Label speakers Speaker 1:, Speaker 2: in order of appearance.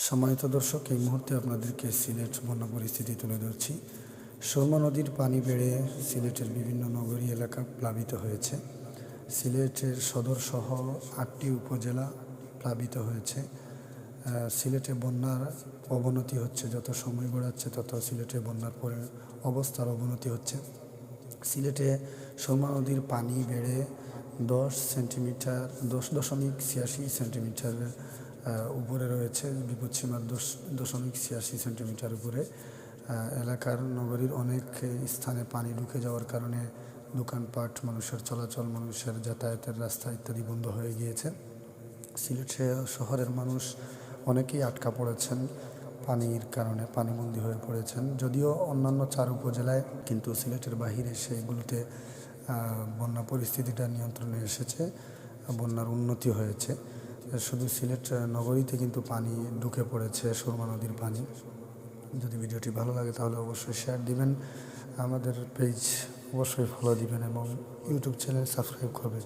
Speaker 1: সম্মানিত দর্শক এই মুহূর্তে আপনাদেরকে সিলেট বন্যা পরিস্থিতি তুলে ধরছি। সুরমা নদীর পানি বেড়ে সিলেটের বিভিন্ন নগরী এলাকা প্লাবিত হয়েছে। সিলেটের সদর সহ আটটি উপজেলা প্লাবিত হয়েছে। সিলেটে বন্যার অবনতি হচ্ছে যত সময় গড়াচ্ছে তত সিলেটে বন্যার পরে অবস্থার অবনতি হচ্ছে। সিলেটে সুরমা নদীর পানি বেড়ে দশ সেন্টিমিটার দশ দশমিক ছিয়াশি সেন্টিমিটার আহ, উপরে রয়েছে বিপদসীমার দশ, দশমিক ছিয়াশি সেন্টিমিটার উপরে। এলাকার নগরীর অনেক স্থানে পানি ঢুকে যাওয়ার কারণে দোকানপাট, মানুষের চলাচল, মানুষের যাতায়াতের রাস্তা ইত্যাদি বন্ধ হয়ে গিয়েছে। সিলেট শহরের মানুষ অনেকেই আটকা পড়েছেন, পানির কারণে পানিবন্দী হয়ে পড়েছেন। যদিও অন্যান্য চার উপজেলায় কিন্তু সিলেটের বাহিরে সেগুলোতে বন্যা পরিস্থিতিটা নিয়ন্ত্রণে এসেছে, বন্যার উন্নতি হয়েছে। শুধু সিলেট নগরীতে কিন্তু পানি ঢুকে পড়েছে, সুরমা নদীর পানি। যদি ভিডিওটি ভালো লাগে তাহলে অবশ্যই শেয়ার দিবেন। আমাদের পেজ অবশ্যই ফলো দিবেন এবং ইউটিউব চ্যানেল সাবস্ক্রাইব করবেন।